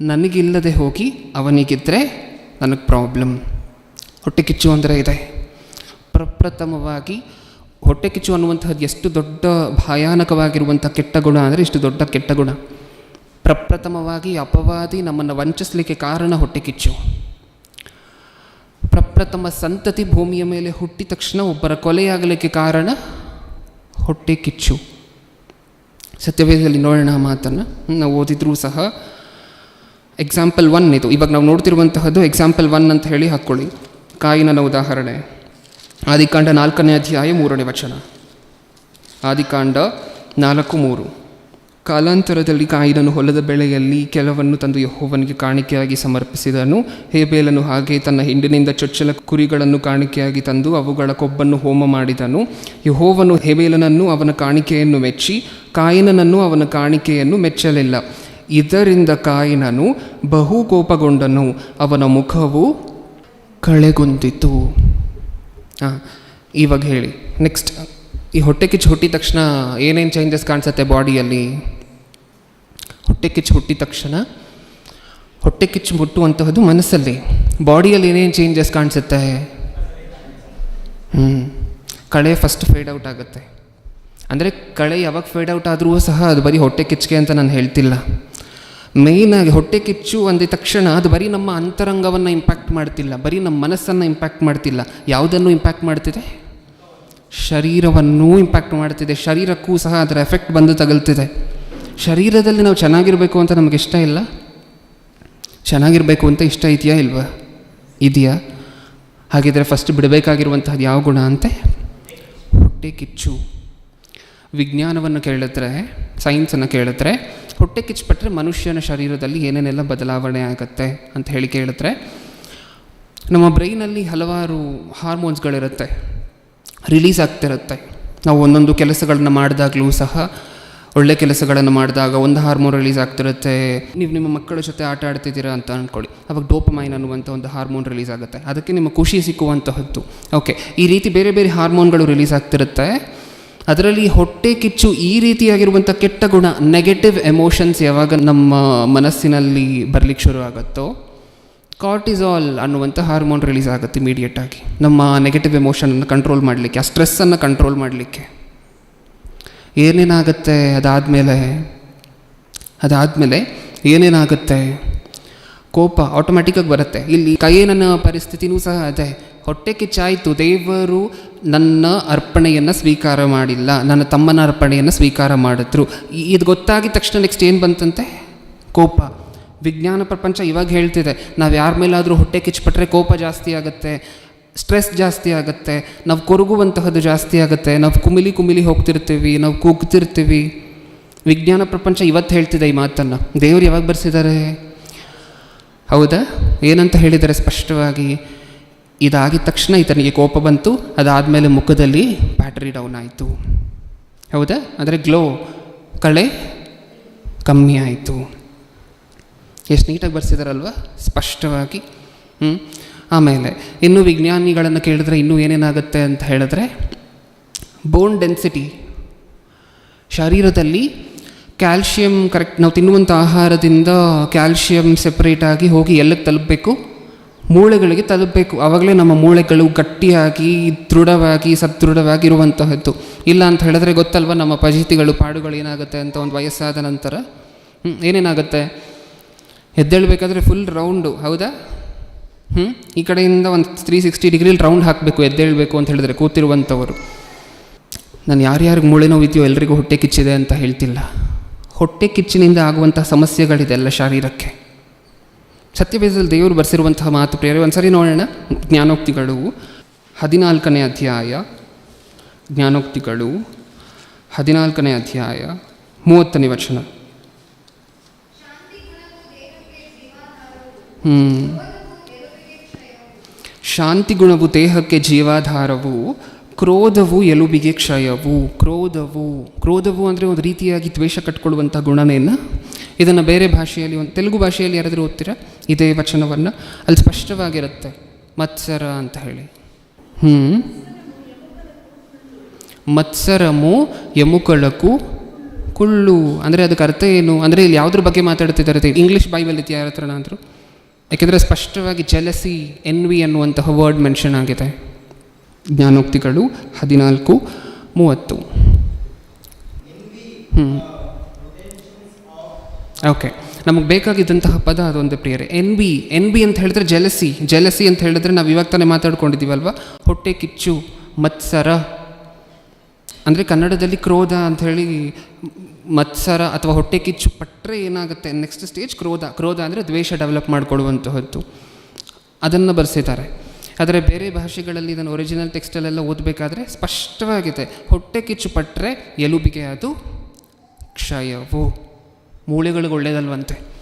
ನನಗಿಲ್ಲದೆ ಹೋಗಿ ಅವನಿಗಿದ್ದರೆ ನನಗೆ ಪ್ರಾಬ್ಲಮ್ ಹೊಟ್ಟೆ ಕಿಚ್ಚು ಅಂದರೆ ಇದೆ. ಪ್ರಪ್ರಥಮವಾಗಿ ಹೊಟ್ಟೆ ಕಿಚ್ಚು ಅನ್ನುವಂತಹದ್ದು ಎಷ್ಟು ದೊಡ್ಡ ಭಯಾನಕವಾಗಿರುವಂಥ ಕೆಟ್ಟ ಗುಣ ಅಂದರೆ ಇಷ್ಟು ದೊಡ್ಡ ಕೆಟ್ಟ ಗುಣ. ಪ್ರಪ್ರಥಮವಾಗಿ ಅಪವಾದಿ ನಮ್ಮನ್ನು ವಂಚಿಸಲಿಕ್ಕೆ ಕಾರಣ ಹೊಟ್ಟೆ ಕಿಚ್ಚು. ಪ್ರಪ್ರಥಮ ಸಂತತಿ ಭೂಮಿಯ ಮೇಲೆ ಹುಟ್ಟಿದ ತಕ್ಷಣ ಒಬ್ಬರ ಕೊಲೆಯಾಗಲಿಕ್ಕೆ ಕಾರಣ ಹೊಟ್ಟೆ ಕಿಚ್ಚು. ಸತ್ಯವೇದದಲ್ಲಿ ನೋಡೋಣ ಮಾತನ್ನು. ನಾವು ಓದಿದ್ರೂ ಸಹ ಎಕ್ಸಾಂಪಲ್ ಒನ್ ಇದು. ಇವಾಗ ನಾವು ನೋಡ್ತಿರುವಂತಹದ್ದು ಎಕ್ಸಾಂಪಲ್ ಒನ್ ಅಂತ ಹೇಳಿ ಹಾಕ್ಕೊಳ್ಳಿ ಕಾಯಿನನ ಉದಾಹರಣೆ. ಆದಿಕಾಂಡ ನಾಲ್ಕನೇ ಅಧ್ಯಾಯ ಮೂರನೇ ವಚನ. ಆದಿಕಾಂಡ ನಾಲ್ಕು ಮೂರು. ಕಾಲಾಂತರದಲ್ಲಿ ಕಾಯಿನನು ಹೊಲದ ಬೆಳೆಯಲ್ಲಿ ಕೆಲವನ್ನು ತಂದು ಯಹೋವನಿಗೆ ಕಾಣಿಕೆಯಾಗಿ ಸಮರ್ಪಿಸಿದನು. ಹೇಬೇಲನು ಹಾಗೆ ತನ್ನ ಹಿಂಡಿನಿಂದ ಚೊಚ್ಚಲ ಕುರಿಗಳನ್ನು ಕಾಣಿಕೆಯಾಗಿ ತಂದು ಅವುಗಳ ಕೊಬ್ಬನ್ನು ಹೋಮ ಮಾಡಿದನು ಯಹೋವನು ಹೇಬೇಲನನ್ನು ಅವನ ಕಾಣಿಕೆಯನ್ನು ಮೆಚ್ಚಿ, ಕಾಯಿನನನ್ನು ಅವನ ಕಾಣಿಕೆಯನ್ನು ಮೆಚ್ಚಲಿಲ್ಲ. ಇದರಿಂದ ಕಾಯಿನನು ಬಹು ಕೋಪಗೊಂಡನು ಅವನ ಮುಖವು ಕಳೆಗುಂದಿತು. ಹಾಂ ಇವಾಗ ಹೇಳಿ. ನೆಕ್ಸ್ಟ್, ಈ ಹೊಟ್ಟೆ ಕಿಚ್ಚು ಹುಟ್ಟಿದ ತಕ್ಷಣ ಏನೇನು ಚೇಂಜಸ್ ಕಾಣಿಸುತ್ತೆ ಬಾಡಿಯಲ್ಲಿ ಹೊಟ್ಟೆ ಕಿಚ್ಚು ಹುಟ್ಟಿದ ತಕ್ಷಣ ಹೊಟ್ಟೆ ಕಿಚ್ಚು ಮುಟ್ಟುವಂತಹದ್ದು ಮನಸ್ಸಲ್ಲಿ, ಬಾಡಿಯಲ್ಲಿ ಏನೇನು ಚೇಂಜಸ್ ಕಾಣಿಸುತ್ತೆ? ಹ್ಞೂ ಕಳೆ ಫಸ್ಟ್ ಫೇಡ್ ಔಟ್ ಆಗುತ್ತೆ. ಅಂದರೆ ಕಳೆ ಯಾವಾಗ ಫೇಡ್ ಔಟ್ ಆದರೂ ಸಹ ಅದು ಬರೀ ಹೊಟ್ಟೆ ಕಿಚ್ಚಿಗೆ ಅಂತ ನಾನು ಹೇಳ್ತಿಲ್ಲ. ಮೇಯ್ನಾಗಿ ಹೊಟ್ಟೆ ಕಿಚ್ಚು ಅಂದ ತಕ್ಷಣ ಅದು ಬರೀ ನಮ್ಮ ಅಂತರಂಗವನ್ನು ಇಂಪ್ಯಾಕ್ಟ್ ಮಾಡ್ತಿಲ್ಲ, ಬರೀ ನಮ್ಮ ಮನಸ್ಸನ್ನು ಇಂಪ್ಯಾಕ್ಟ್ ಮಾಡ್ತಿಲ್ಲ. ಯಾವುದನ್ನು ಇಂಪ್ಯಾಕ್ಟ್ ಮಾಡ್ತಿದೆ? ಶರೀರವನ್ನೂ ಇಂಪ್ಯಾಕ್ಟ್ ಮಾಡ್ತಿದೆ. ಶರೀರಕ್ಕೂ ಸಹ ಅದರ ಎಫೆಕ್ಟ್ ಬಂದು ತಗಲ್ತಿದೆ. ಶರೀರದಲ್ಲಿ ನಾವು ಚೆನ್ನಾಗಿರಬೇಕು ಅಂತ ನಮಗೆ ಇಷ್ಟ ಇಲ್ಲ? ಚೆನ್ನಾಗಿರಬೇಕು ಅಂತ ಇಷ್ಟ ಇದೆಯಾ ಇಲ್ವಾ? ಇದೆಯಾ? ಹಾಗಿದ್ರೆ ಫಸ್ಟ್ ಬಿಡಬೇಕಾಗಿರುವಂತಹದ್ದು ಯಾವ ಗುಣ ಅಂತೆ? ಹೊಟ್ಟೆ ಕಿಚ್ಚು. ವಿಜ್ಞಾನವನ್ನು ಕೇಳಿದ್ರೆ ಸೈನ್ಸನ್ನು ಕೇಳಿದ್ರೆ, ಹೊಟ್ಟೆ ಕಿಚ್ಚುಪಟ್ಟರೆ ಮನುಷ್ಯನ ಶರೀರದಲ್ಲಿ ಏನೇನೆಲ್ಲ ಬದಲಾವಣೆ ಆಗುತ್ತೆ ಅಂತ ಹೇಳಿ ಕೇಳಿದ್ರೆ, ನಮ್ಮ ಬ್ರೈನಲ್ಲಿ ಹಲವಾರು ಹಾರ್ಮೋನ್ಸ್ಗಳಿರುತ್ತೆ. ರಿಲೀಸ್ ಆಗ್ತಿರುತ್ತೆ. ನಾವು ಒಂದೊಂದು ಕೆಲಸಗಳನ್ನ ಮಾಡಿದಾಗಲೂ ಸಹ ಒಳ್ಳೆ ಕೆಲಸಗಳನ್ನು ಮಾಡಿದಾಗ ಒಂದು ಹಾರ್ಮೋನ್ ರಿಲೀಸ್ ಆಗ್ತಿರುತ್ತೆ. ನೀವು ನಿಮ್ಮ ಮಕ್ಕಳ ಜೊತೆ ಆಟ ಆಡ್ತಿದ್ದೀರಾ ಅಂತ ಅಂದ್ಕೊಳ್ಳಿ ಅವಾಗ ಡೋಪಮೈನ್ ಅನ್ನುವಂಥ ಒಂದು ಹಾರ್ಮೋನ್ ರಿಲೀಸ್ ಆಗುತ್ತೆ. ಅದಕ್ಕೆ ನಿಮ್ಮ ಖುಷಿ ಸಿಕ್ಕುವಂತಹದ್ದು. ಓಕೆ, ಈ ರೀತಿ ಬೇರೆ ಬೇರೆ ಹಾರ್ಮೋನ್ಗಳು ರಿಲೀಸ್ ಆಗ್ತಿರುತ್ತೆ. ಅದರಲ್ಲಿ ಹೊಟ್ಟೆ ಕಿಚ್ಚು ಈ ರೀತಿಯಾಗಿರುವಂಥ ಕೆಟ್ಟ ಗುಣ ನೆಗೆಟಿವ್ ಎಮೋಷನ್ಸ್ ಯಾವಾಗ ನಮ್ಮ ಮನಸ್ಸಿನಲ್ಲಿ ಬರಲಿಕ್ಕೆ ಶುರು ಆಗುತ್ತೋ ಕಾರ್ಟಿಸಾಲ್ ಅನ್ನುವಂಥ ಹಾರ್ಮೋನ್ ರಿಲೀಸ್ ಆಗುತ್ತೆ ಇಮಿಡಿಯೇಟಾಗಿ ನಮ್ಮ ನೆಗೆಟಿವ್ ಎಮೋಷನನ್ನು ಕಂಟ್ರೋಲ್ ಮಾಡಲಿಕ್ಕೆ, ಆ ಸ್ಟ್ರೆಸ್ಸನ್ನು ಕಂಟ್ರೋಲ್ ಮಾಡಲಿಕ್ಕೆ. ಏನೇನಾಗುತ್ತೆ? ಅದಾದಮೇಲೆ ಅದಾದಮೇಲೆ ಏನೇನಾಗುತ್ತೆ? ಕೋಪ ಆಟೋಮ್ಯಾಟಿಕ್ಕಾಗಿ ಬರುತ್ತೆ. ಇಲ್ಲಿ ಕೈ ನನ್ನ ಪರಿಸ್ಥಿತಿನೂ ಸಹ ಅದೇ. ಹೊಟ್ಟೆ ಕಿಚ್ಚಾಯಿತು. ದೇವರು ನನ್ನ ಅರ್ಪಣೆಯನ್ನು ಸ್ವೀಕಾರ ಮಾಡಿಲ್ಲ. ನನ್ನ ತಮ್ಮನ ಅರ್ಪಣೆಯನ್ನು ಸ್ವೀಕಾರ ಮಾಡಿದ್ರು. ಇದು ಗೊತ್ತಾಗಿದ ತಕ್ಷಣ ನೆಕ್ಸ್ಟ್ ಏನು ಬಂತಂತೆ? ಕೋಪ. ವಿಜ್ಞಾನ ಪ್ರಪಂಚ ಇವಾಗ ಹೇಳ್ತಿದೆ. ನಾವು ಯಾರ ಮೇಲಾದರೂ ಹೊಟ್ಟೆ ಕಿಚ್ಚಿಪಟ್ರೆ ಕೋಪ ಜಾಸ್ತಿ ಆಗುತ್ತೆ. ಸ್ಟ್ರೆಸ್ ಜಾಸ್ತಿ ಆಗುತ್ತೆ, ನಾವು ಕೊರಗುವಂತಹದ್ದು ಜಾಸ್ತಿ ಆಗುತ್ತೆ, ನಾವು ಕುಮಿಲಿ ಕುಮಿಲಿ ಹೋಗ್ತಿರ್ತೀವಿ, ನಾವು ಕೂಗ್ತಿರ್ತೀವಿ. ವಿಜ್ಞಾನ ಪ್ರಪಂಚ ಇವತ್ತು ಹೇಳ್ತಿದೆ ಈ ಮಾತನ್ನು. ದೇವರು ಯಾವಾಗ ಬರೆಸಿದ್ದಾರೆ ಹೌದಾ? ಏನಂತ ಹೇಳಿದ್ದಾರೆ ಸ್ಪಷ್ಟವಾಗಿ, ಇದಾಗಿದ ತಕ್ಷಣ ಈತನಿಗೆ ಕೋಪ ಬಂತು, ಅದಾದಮೇಲೆ ಮುಖದಲ್ಲಿ ಬ್ಯಾಟ್ರಿ ಡೌನ್ ಆಯಿತು. ಹೌದಾ? ಅಂದರೆ ಗ್ಲೋ ಕಳೆ ಕಮ್ಮಿ ಆಯಿತು. ಎಷ್ಟು ನೀಟಾಗಿ ಬರ್ಸಿದಾರಲ್ವ? ಸ್ಪಷ್ಟವಾಗಿ. ಹ್ಞೂ ಆಮೇಲೆ, ಇನ್ನು ವಿಜ್ಞಾನಿಗಳನ್ನು ಕೇಳಿದ್ರೆ ಇನ್ನೂ ಏನೇನಾಗುತ್ತೆ ಅಂತ ಹೇಳಿದ್ರೆ ಬೋನ್ ಡೆನ್ಸಿಟಿ ಶರೀರದಲ್ಲಿ ಕ್ಯಾಲ್ಶಿಯಂ ಕರೆಕ್ಟ್ ನಾವು ತಿನ್ನುವಂಥ ಆಹಾರದಿಂದ ಕ್ಯಾಲ್ಶಿಯಂ ಸೆಪ್ರೇಟ್ ಆಗಿ ಹೋಗಿ ಎಲ್ಲಕ್ಕೆ ತಲುಪಬೇಕು? ಮೂಳೆಗಳಿಗೆ ತಲುಪಬೇಕು. ಆವಾಗಲೇ ನಮ್ಮ ಮೂಳೆಗಳು ಗಟ್ಟಿಯಾಗಿ, ದೃಢವಾಗಿ ಸದೃಢವಾಗಿ ಇರುವಂತಹದ್ದು ಇಲ್ಲ ಅಂತ ಹೇಳಿದ್ರೆ ಗೊತ್ತಲ್ವ ನಮ್ಮ ಪಜಿತಿಗಳು ಪಾಡುಗಳು ಏನಾಗುತ್ತೆ ಅಂತ ಒಂದು ವಯಸ್ಸಾದ ನಂತರ? ಹ್ಞೂ ಏನೇನಾಗುತ್ತೆ? ಎದ್ದೇಳಬೇಕಾದ್ರೆ ಫುಲ್ ರೌಂಡು ಹೌದಾ? ಹ್ಞೂ ಈ ಕಡೆಯಿಂದ ಒಂದು ತ್ರೀ ಸಿಕ್ಸ್ಟಿ ಡಿಗ್ರಿಲಿ ರೌಂಡ್ ಹಾಕಬೇಕು, ಎದ್ದೇಳಬೇಕು ಅಂತ ಹೇಳಿದ್ರೆ ಕೂತಿರುವಂಥವರು. ನಾನು ಯಾರ್ಯಾರಿಗೆ ಮೂಳೆ ನೋವಿದೆಯೋ ಎಲ್ರಿಗೂ ಹೊಟ್ಟೆ ಕಿಚ್ಚಿದೆ ಅಂತ ಹೇಳ್ತಿಲ್ಲ. ಹೊಟ್ಟೆ ಕಿಚ್ಚಿನಿಂದ ಆಗುವಂಥ ಸಮಸ್ಯೆಗಳಿದೆ ಎಲ್ಲ ಶಾರೀರಕ್ಕೆ. ಸತ್ಯವೇದದಲ್ಲಿ ದೇವರು ಬರೆಸಿರುವಂತಹ ಮಾತು ಪ್ರೇರೆ ಒಂದ್ಸರಿ ನೋಡೋಣ. ಜ್ಞಾನೋಕ್ತಿಗಳು, ಹದಿನಾಲ್ಕನೇ ಅಧ್ಯಾಯ. ಜ್ಞಾನೋಕ್ತಿಗಳು, ಹದಿನಾಲ್ಕನೇ ಅಧ್ಯಾಯ, ಮೂವತ್ತನೇ ವಚನ. ಹ್ಞೂ ಶಾಂತಿ ಗುಣವು, ದೇಹಕ್ಕೆ ಜೀವಾಧಾರವು, ಕ್ರೋಧವು, ಎಲುಬಿಗೆ ಕ್ಷಯವು, ಕ್ರೋಧವು. ಕ್ರೋಧವು ಅಂದರೆ ಒಂದು ರೀತಿಯಾಗಿ ದ್ವೇಷ ಕಟ್ಕೊಳ್ಳುವಂಥ ಗುಣನೇನ? ಇದನ್ನು ಬೇರೆ ಭಾಷೆಯಲ್ಲಿ ಒಂದು, ತೆಲುಗು ಭಾಷೆಯಲ್ಲಿ ಯಾರಾದರೂ ಓದ್ತೀರಾ? ಇದೇ ವಚನವನ್ನು. ಅಲ್ಲಿ ಸ್ಪಷ್ಟವಾಗಿರುತ್ತೆ. ಮತ್ಸರ ಅಂತ ಹೇಳಿ. ಹ್ಞೂ ಮತ್ಸರಮು ಎಮುಕಳಕು ಕುಳ್ಳು. ಅಂದರೆ ಅದಕ್ಕೆ ಅರ್ಥ ಏನು? ಅಂದರೆ ಇಲ್ಲಿ ಯಾವುದ್ರ ಬಗ್ಗೆ ಮಾತಾಡ್ತಿದ್ದಾರೆ? ಇಂಗ್ಲೀಷ್ ಬೈಬಲ್ ಇದೆಯಾ ಯಾರ ಹತ್ರನ ಯಾಕೆಂದರೆ ಸ್ಪಷ್ಟವಾಗಿ ಜಲಸಿ, ಎನ್ವಿ ಅನ್ನುವಂತಹ ವರ್ಡ್ ಮೆನ್ಷನ್ ಆಗಿದೆ. ಜ್ಞಾನೋಕ್ತಿಗಳು ಹದಿನಾಲ್ಕು, ಮೂವತ್ತು. ಹ್ಞೂ ಓಕೆ ನಮಗೆ ಬೇಕಾಗಿದ್ದಂತಹ ಪದ ಅದೊಂದು ಪ್ರಿಯರೇ. ಎನ್ ಬಿ ಎನ್ ಬಿ ಅಂತ ಹೇಳಿದ್ರೆ ಜಲಸಿ ಜಲಸಿ ಅಂತ ಹೇಳಿದ್ರೆ ನಾವು ಇವಾಗ ತಾನೇ ಮಾತಾಡ್ಕೊಂಡಿದ್ದೀವಲ್ವ? ಹೊಟ್ಟೆ ಕಿಚ್ಚು, ಮತ್ಸರ ಅಂದರೆ ಕನ್ನಡದಲ್ಲಿ ಕ್ರೋಧ ಅಂತ ಹೇಳಿ ಮತ್ಸರ ಅಥವಾ ಹೊಟ್ಟೆ ಕಿಚ್ಚು ಪಟ್ಟರೆ ಏನಾಗುತ್ತೆ? ನೆಕ್ಸ್ಟ್ ಸ್ಟೇಜ್ ಕ್ರೋಧ. ಕ್ರೋಧ ಅಂದರೆ ದ್ವೇಷ ಡೆವಲಪ್ ಮಾಡಿಕೊಳ್ಳುವಂತಹದ್ದು. ಅದನ್ನು ಬರೆಸಿದ್ದಾರೆ. ಆದರೆ ಬೇರೆ ಭಾಷೆಗಳಲ್ಲಿ ಇದನ್ನು ಒರಿಜಿನಲ್ ಟೆಕ್ಸ್ಟಲ್ಲೆಲ್ಲ ಓದಬೇಕಾದ್ರೆ ಸ್ಪಷ್ಟವಾಗಿದೆ. ಹೊಟ್ಟೆ ಕಿಚ್ಚು ಪಟ್ಟರೆ ಎಲುಬಿಗೆ ಅದು ಕ್ಷಯವು. ಮೂಳೆಗಳಿಗೆ ಒಳ್ಳೆಯದಲ್ವಂತೆ